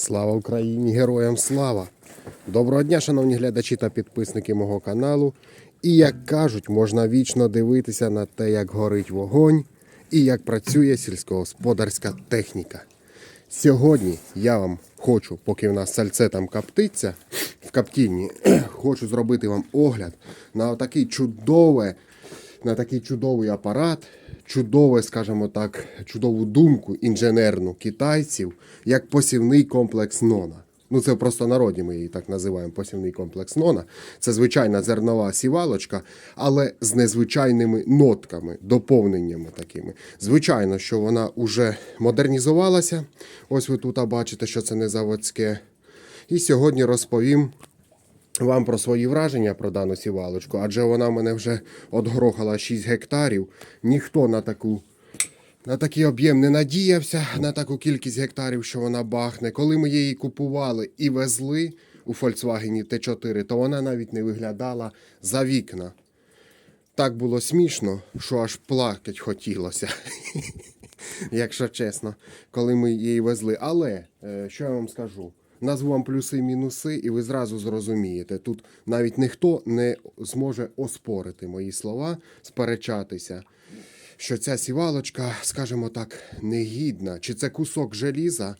Слава Україні! Героям слава! Доброго дня, шановні глядачі та підписники мого каналу. І як кажуть, можна вічно дивитися на те, як горить вогонь і як працює сільськогосподарська техніка. Сьогодні я вам хочу, поки в нас сальце там коптиться в коптільні, хочу зробити вам огляд на такий чудове, на такий чудовий апарат, чудове, скажімо так, чудову думку інженерну китайців, як посівний комплекс Нона. Ну, це просто народі ми її так називаємо посівний комплекс Нона. Це звичайна зернова сівалочка, але з незвичайними нотками, доповненнями такими. Звичайно, що вона вже модернізувалася. Ось ви тут бачите, що це не заводське. І сьогодні розповім вам про свої враження про дану сівалочку, адже вона мене вже отгрохала 6 гектарів. Ніхто на таку. На такий об'єм не надіявся на таку кількість гектарів, що вона бахне. Коли ми її купували і везли у Volkswagen T4, то вона навіть не виглядала за вікна. Так було смішно, що аж плакать хотілося, якщо чесно, коли ми її везли. Але е, що я вам скажу? Назву вам плюси і мінуси, і ви зразу зрозумієте. Тут навіть ніхто не зможе оспорити мої слова, сперечатися що ця сівалочка, скажімо так, негідна. Чи це кусок желіза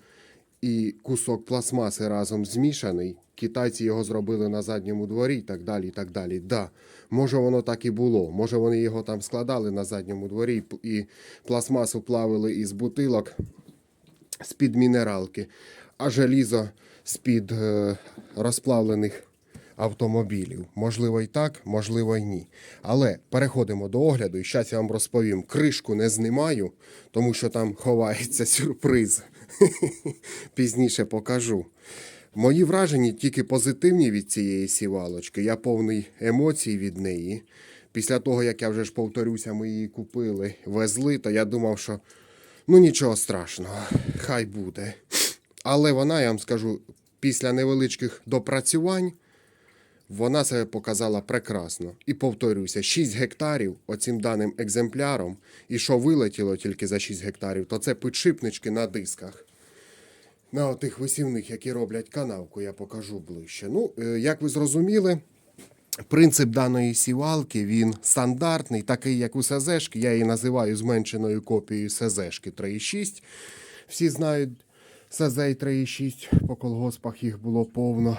і кусок пластмаси разом змішаний? Китайці його зробили на задньому дворі і так далі. і так далі. Да, може воно так і було. Може вони його там складали на задньому дворі і пластмасу плавили із бутилок з-під мінералки, а желізо з-під е, розплавлених автомобілів. Можливо, і так, можливо, і ні. Але переходимо до огляду, і зараз я вам розповім. Кришку не знімаю, тому що там ховається сюрприз. Пізніше покажу. Мої враження тільки позитивні від цієї сівалочки. Я повний емоцій від неї. Після того, як я вже ж повторюся, ми її купили, везли, то я думав, що ну нічого страшного, хай буде. Але вона, я вам скажу, після невеличких допрацювань вона себе показала прекрасно. І повторюся, 6 гектарів оцим даним екземпляром, і що вилетіло тільки за 6 гектарів, то це підшипнички на дисках. На отих висівних, які роблять канавку, я покажу ближче. Ну, е, як ви зрозуміли, принцип даної сівалки він стандартний, такий, як у СЗшки. Я її називаю зменшеною копією СЗшки 3.6. Всі знають СЗ 3.6, по колгоспах їх було повно.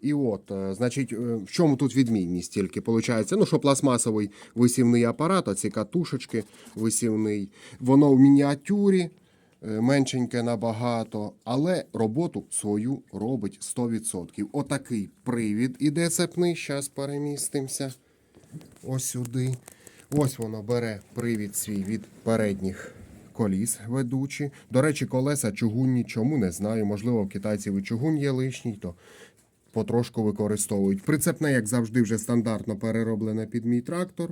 І от, е, значить, е, в чому тут відмінність тільки виходить? Ну, що пластмасовий висівний апарат, оці катушечки висівний, воно в мініатюрі, е, меншеньке набагато, але роботу свою робить 100%. Отакий привід іде цепний, зараз перемістимося. Ось сюди. Ось воно бере привід свій від передніх коліс ведучі. До речі, колеса чугунні, чому не знаю. Можливо, в китайців і чугун є лишній, то потрошку використовують. Прицепне, як завжди, вже стандартно перероблене під мій трактор.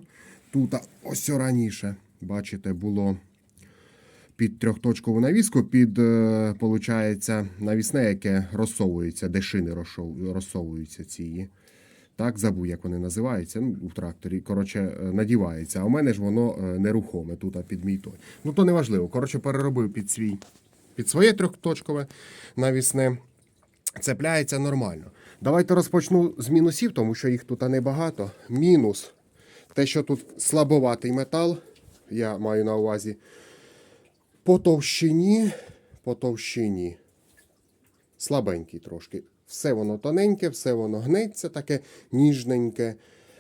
Тут ось раніше, бачите, було під трьохточкову навіску, під, е, получається, навісне, яке розсовується, де шини розсовуються ці. Так, забув, як вони називаються. Ну, у тракторі. Коротше, е, надівається. А у мене ж воно е, нерухоме тут, а під мій той. Ну, то не важливо. Коротше, переробив під свій, під своє трьохточкове навісне. Цепляється нормально. Давайте розпочну з мінусів, тому що їх тут небагато. Мінус. Те, що тут слабоватий метал, я маю на увазі. По товщині, по товщині слабенький трошки. Все воно тоненьке, все воно гнеться, таке ніжненьке.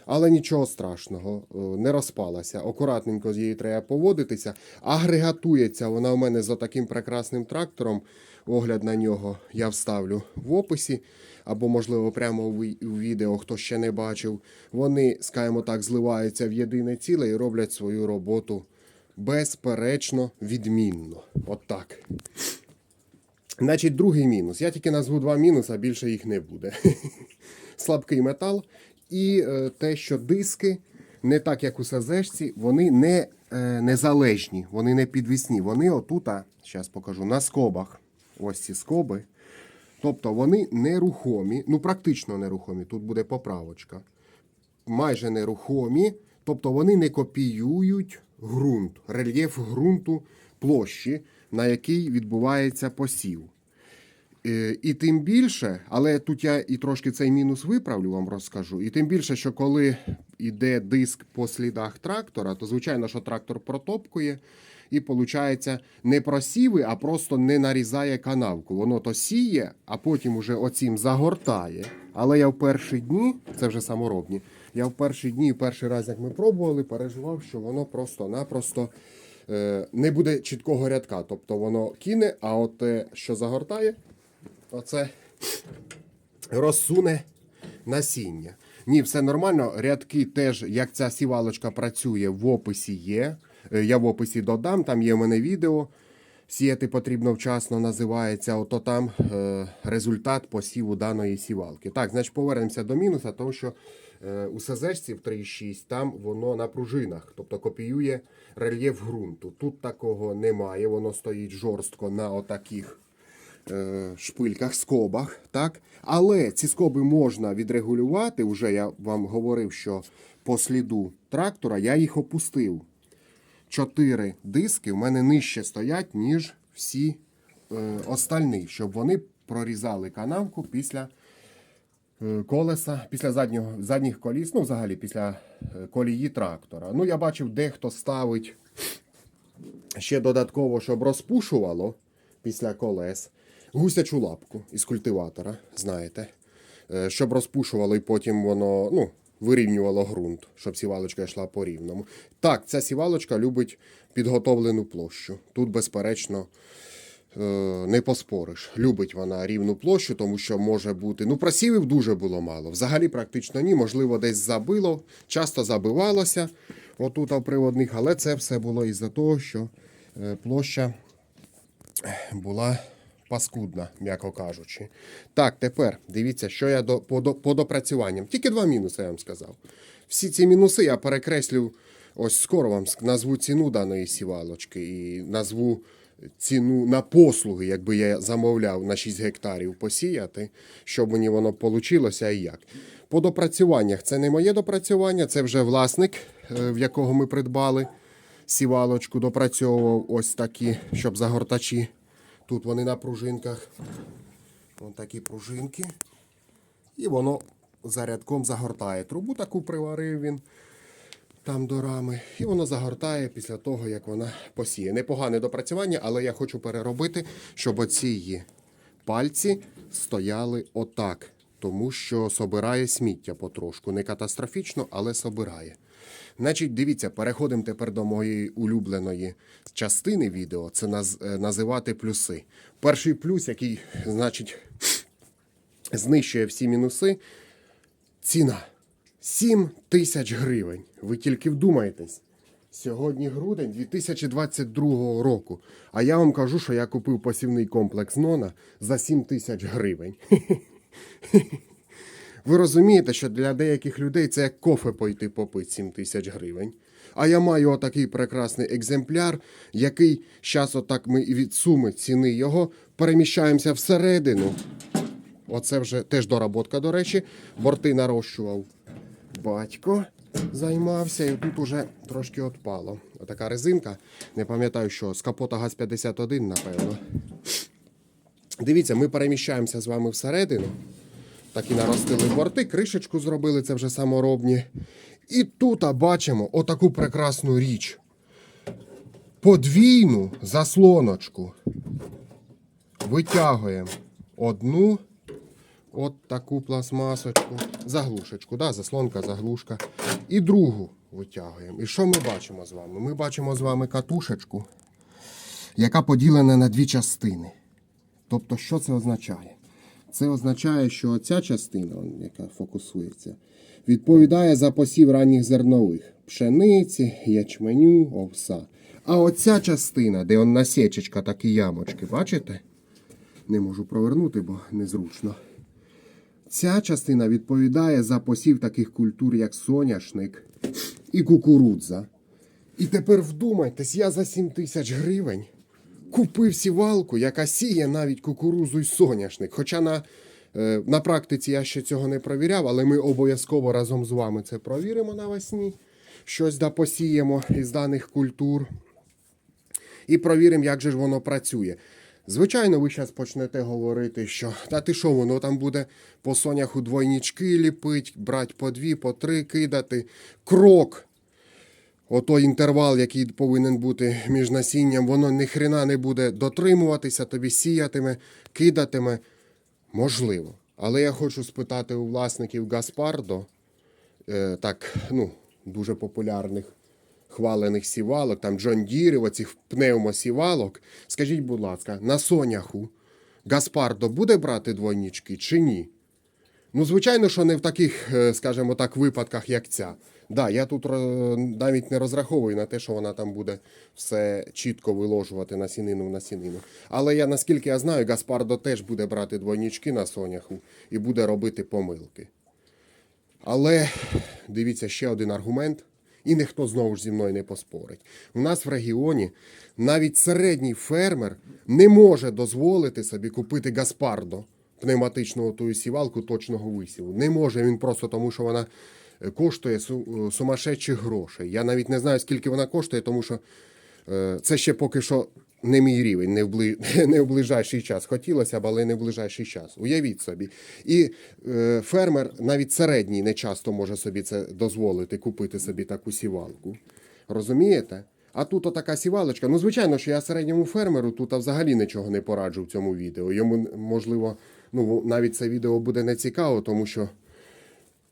Але нічого страшного, е, не розпалася. Акуратненько з її треба поводитися. Агрегатується вона у мене за таким прекрасним трактором. Огляд на нього я вставлю в описі, або, можливо, прямо у відео, хто ще не бачив. Вони, скажімо так, зливаються в єдине ціле і роблять свою роботу безперечно відмінно. От так. Значить, другий мінус. Я тільки назву два мінуси, а більше їх не буде. Слабкий метал і е, те, що диски, не так як у СЗшці, вони не е, незалежні, вони не підвісні. Вони отута, зараз покажу, на скобах. Ось ці скоби. Тобто вони нерухомі, ну практично нерухомі, тут буде поправочка. Майже нерухомі, тобто вони не копіюють ґрунт, рельєф ґрунту площі, на якій відбувається посів. Е, І тим більше, але тут я і трошки цей мінус виправлю, вам розкажу. І тим більше, що коли йде диск по слідах трактора, то звичайно, що трактор протопкує, і виходить не просіви, а просто не нарізає канавку. Воно то сіє, а потім уже оцім загортає. Але я в перші дні, це вже саморобні, я в перші дні, перший раз, як ми пробували, переживав, що воно просто-напросто не буде чіткого рядка. Тобто воно кине, а от те, що загортає, оце розсуне насіння. Ні, все нормально. Рядки теж, як ця сівалочка працює, в описі є. Е, Я в описі додам, там є в мене відео. Сіяти потрібно вчасно називається. Ото там е, результат посіву даної сівалки. Так, значить, повернемося до мінуса, тому що е, у СЗшці в 3.6 там воно на пружинах, тобто копіює рельєф ґрунту. Тут такого немає, воно стоїть жорстко на отаких е, шпильках, скобах. Так? Але ці скоби можна відрегулювати. Уже я вам говорив, що по сліду трактора я їх опустив. Чотири диски в мене нижче стоять, ніж всі е, остальні, щоб вони прорізали канавку після е, колеса, після заднього, задніх коліс, ну взагалі після е, колії трактора. Ну, я бачив, дехто ставить ще додатково, щоб розпушувало після колес гусячу лапку із культиватора, знаєте. Е, Щоб розпушувало і потім воно ну, вирівнювало ґрунт, щоб сівалочка йшла по рівному. Так, ця сівалочка любить підготовлену площу. Тут, безперечно, е, не поспориш. Любить вона рівну площу, тому що може бути. Ну, просівів дуже було мало. Взагалі, практично ні. Можливо, десь забило, часто забивалося отут в приводних, але це все було із-за того, що е, площа була паскудна, м'яко кажучи. Так, тепер дивіться, що я до, по, по допрацюванням. Тільки два мінуси, я вам сказав. Всі ці мінуси я перекреслю. Ось скоро вам назву ціну даної сівалочки і назву ціну на послуги, якби я замовляв на 6 гектарів посіяти, щоб мені воно вийшло і як. По допрацюваннях це не моє допрацювання, це вже власник, е, в якого ми придбали сівалочку, допрацьовував ось такі, щоб загортачі. Тут вони на пружинках. Ось такі пружинки. І воно зарядком загортає. Трубу таку приварив він там до рами. І воно загортає після того, як вона посіє. Непогане допрацювання, але я хочу переробити, щоб оці її пальці стояли отак. Тому що собирає сміття потрошку. Не катастрофічно, але собирає. Значить, дивіться, переходимо тепер до моєї улюбленої частини відео. Це наз, е, називати плюси. Перший плюс, який, значить, знищує всі мінуси. Ціна 7 тисяч гривень. Ви тільки вдумайтесь. Сьогодні грудень 2022 року. А я вам кажу, що я купив посівний комплекс Нона за 7 тисяч гривень. Ви розумієте, що для деяких людей це як кофе пойти попити 7 тисяч гривень. А я маю отакий прекрасний екземпляр, який зараз отак ми від суми ціни його переміщаємося всередину. Оце вже теж доработка, до речі. Борти нарощував батько, займався, і тут уже трошки отпало. Отака резинка. Не пам'ятаю, що з капота ГАЗ-51, напевно. Дивіться, ми переміщаємося з вами всередину. Так і наростили борти, кришечку зробили, це вже саморобні. І тут бачимо отаку прекрасну річ. Подвійну заслоночку. Витягуємо одну от таку пластмасочку, заглушечку, да, заслонка, заглушка. І другу витягуємо. І що ми бачимо з вами? Ми бачимо з вами катушечку, яка поділена на дві частини. Тобто, що це означає? Це означає, що ця частина, яка фокусується, відповідає за посів ранніх зернових пшениці, ячменю, овса. А оця частина, де он насічечка, такі ямочки, бачите? Не можу провернути, бо незручно. Ця частина відповідає за посів таких культур, як соняшник і кукурудза. І тепер вдумайтесь, я за 7 тисяч гривень купив сівалку, яка сіє навіть кукурузу й соняшник. Хоча на, е, на практиці я ще цього не провіряв, але ми обов'язково разом з вами це провіримо навесні. Щось да посіємо із даних культур. І провіримо, як же ж воно працює. Звичайно, ви зараз почнете говорити, що та ти що, воно там буде по соняху двойнічки ліпить, брати по дві, по три кидати. Крок. Отой інтервал, який повинен бути між насінням, воно ні хрена не буде дотримуватися, тобі сіятиме, кидатиме. Можливо. Але я хочу спитати у власників Гаспардо, е, так, ну, дуже популярних хвалених сівалок, там Джон Дірів, оцих пневмосівалок. Скажіть, будь ласка, на соняху Гаспардо буде брати двойнічки чи ні? Ну, звичайно, що не в таких, е, скажімо так, випадках, як ця. Да, я тут е, навіть не розраховую на те, що вона там буде все чітко виложувати на сінину в насінину. Але я наскільки я знаю, Гаспардо теж буде брати двойнічки на соняху і буде робити помилки. Але дивіться ще один аргумент, і ніхто знову ж зі мною не поспорить. У нас в регіоні навіть середній фермер не може дозволити собі купити Гаспардо, пневматичну ту сівалку точного висіву. Не може він просто тому, що вона е, коштує сумасшедші гроші. Я навіть не знаю, скільки вона коштує, тому що е, це ще поки що не мій рівень, не в, бли... не в ближайший час. Хотілося б, але не в ближайший час. Уявіть собі. І е, фермер навіть середній не часто може собі це дозволити, купити собі таку сівалку. Розумієте? А тут отака сівалочка. Ну, звичайно, що я середньому фермеру тут взагалі нічого не пораджу в цьому відео. Йому, можливо, ну, навіть це відео буде не цікаво, тому що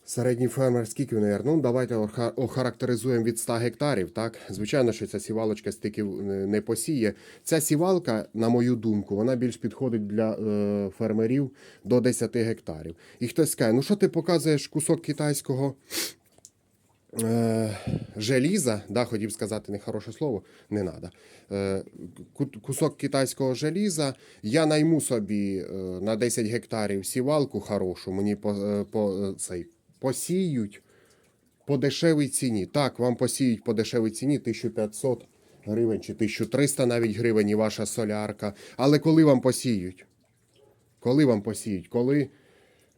Середній фермер, скільки наверное? Ну, давайте охарактеризуємо від 100 гектарів. Так, звичайно, що ця сівалочка стільки е, не посіє. Ця сівалка, на мою думку, вона більш підходить для е, фермерів до 10 гектарів. І хтось скаже, ну що ти показуєш кусок китайського е, желіза, да, хотів сказати нехороше слово, не треба. Е, кусок китайського желіза, я найму собі е, на 10 гектарів сівалку хорошу, мені по, е, по, е, цей, посіють по дешевій ціні. Так, вам посіють по дешевій ціні 1500 гривень чи 1300 навіть гривень і ваша солярка. Але коли вам посіють? Коли вам посіють? Коли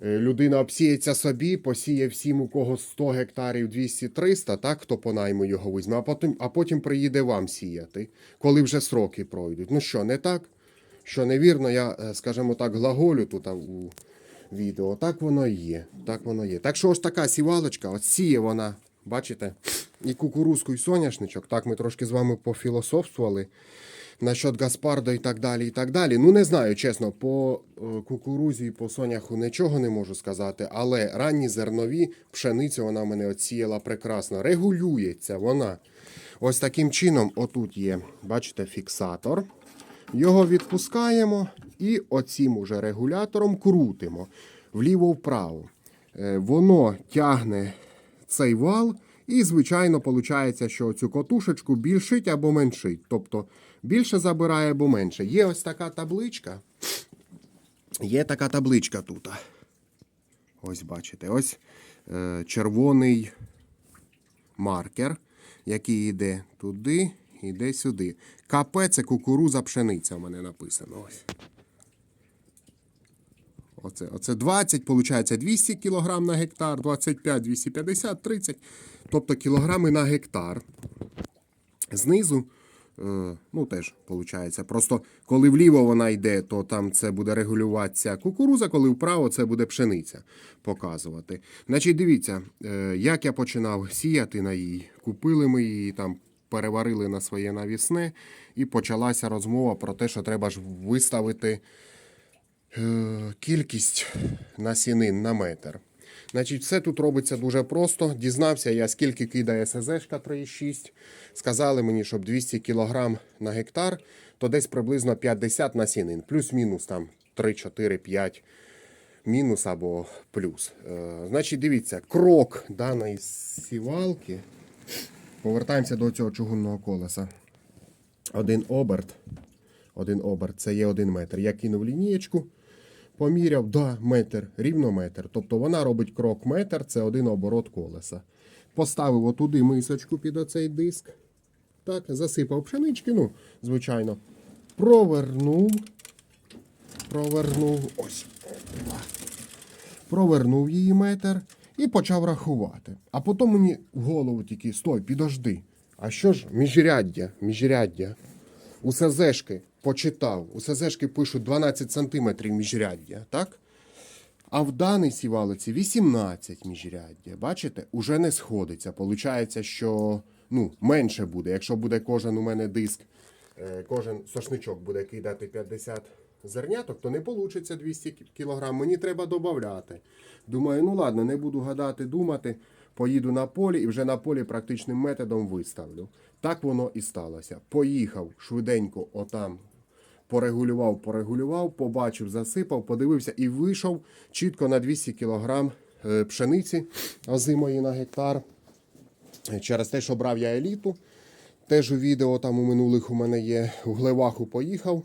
е, людина обсіється собі, посіє всім, у кого 100 гектарів 200-300, так, хто по найму його візьме, а потім, а потім приїде вам сіяти, коли вже сроки пройдуть. Ну що, не так? Що невірно, я, е, скажімо так, глаголю тут у відео. Так воно і є. Так воно є. Так що ось така сівалочка, от сіє вона, бачите, і кукурузку, і соняшничок. Так ми трошки з вами пофілософствували насчет Гаспарда і так далі. і так далі. Ну не знаю, чесно, по е, кукурузі і по соняху нічого не можу сказати, але ранні зернові пшеницю вона мене оціяла прекрасно. Регулюється вона. Ось таким чином, отут є, бачите, фіксатор. Його відпускаємо і оцім уже регулятором крутимо вліво-вправо. Е, Воно тягне цей вал, і, звичайно, виходить, що цю котушечку більшить або меншить. Тобто більше забирає або менше. Є ось така табличка. Є така табличка тут. Ось бачите, ось е, червоний маркер, який йде туди, йде сюди. КП це кукуруза пшениця у мене написано. Ось. Оце, оце 20, виходить 200 кг на гектар, 25, 250, 30. Тобто кілограми на гектар. Знизу, е, ну теж виходить. Просто коли вліво вона йде, то там це буде регулюватися кукуруза, коли вправо це буде пшениця показувати. Значить, дивіться, е, як я починав сіяти на їй. Купили ми її там. Переварили на своє навісне, і почалася розмова про те, що треба ж виставити е, кількість насінин на метр. Значить, все тут робиться дуже просто. Дізнався я, скільки кидає СЗшка 3,6. Сказали мені, щоб 200 кг на гектар, то десь приблизно 50 насінин. Плюс-мінус там 3, 4, 5 мінус або плюс. Е, значить, дивіться, крок даної сівалки. Повертаємося до цього чугунного колеса. Один оберт. Один оберт, це є один метр. Я кинув лінієчку, поміряв, да, метр, рівно метр. Тобто вона робить крок метр, це один оборот колеса. Поставив отуди мисочку під оцей диск. Так, засипав пшенички, ну, звичайно. Провернув. Провернув. Ось. Провернув її метр і почав рахувати. А потім мені в голову тільки, стой, підожди. А що ж міжряддя, міжряддя? У СЗшки почитав, у СЗшки пишуть 12 см міжряддя, так? А в даній сівалиці 18 міжряддя. Бачите, уже не сходиться. Получається, що ну, менше буде. Якщо буде кожен у мене диск, е, кожен сошничок буде кидати 50 зерняток, то не вийде 200 кг. Мені треба додати. Думаю, ну ладно, не буду гадати, думати. Поїду на полі і вже на полі практичним методом виставлю. Так воно і сталося. Поїхав швиденько отам порегулював, порегулював, побачив, засипав, подивився і вийшов чітко на 200 кг е, пшениці озимої на гектар. Через те, що брав я еліту. Теж у відео там у минулих у мене є у Глеваху поїхав,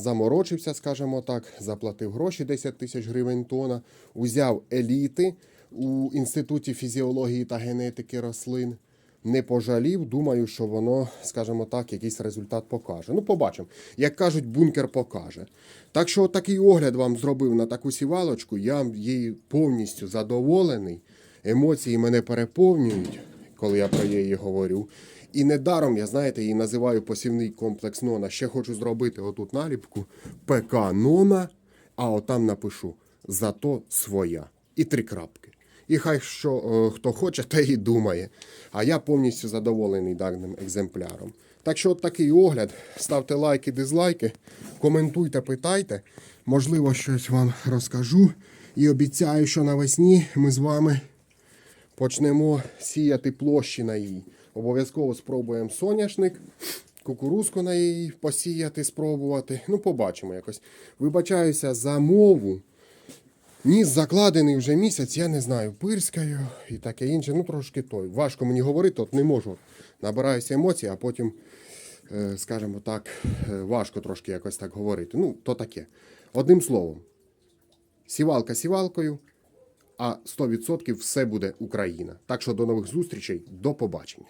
заморочився, скажімо так, заплатив гроші 10 тисяч гривень тона, узяв еліти у Інституті фізіології та генетики рослин. Не пожалів, думаю, що воно, скажімо так, якийсь результат покаже. Ну, побачимо. Як кажуть, бункер покаже. Так що такий огляд вам зробив на таку сівалочку. Я її повністю задоволений. Емоції мене переповнюють, коли я про її говорю. І недаром, я знаєте, її називаю посівний комплекс Нона. Ще хочу зробити отут наліпку ПК Нона, а отам напишу зато своя. І три крапки. І хай що е, хто хоче, те і думає. А я повністю задоволений даним екземпляром. Так що от такий огляд. Ставте лайки, дизлайки, коментуйте, питайте. Можливо, щось вам розкажу. І обіцяю, що навесні ми з вами почнемо сіяти площі на їй. Обов'язково спробуємо соняшник, кукурузку на її посіяти, спробувати. Ну, побачимо якось. Вибачаюся за мову. Ніс закладений вже місяць, я не знаю, пирскаю і таке інше. Ну, трошки той. Важко мені говорити, от не можу. Набираюся емоцій, а потім, е, скажімо так, е, важко трошки якось так говорити. Ну, то таке. Одним словом, сівалка сівалкою, а 100% все буде Україна. Так що до нових зустрічей, до побачення.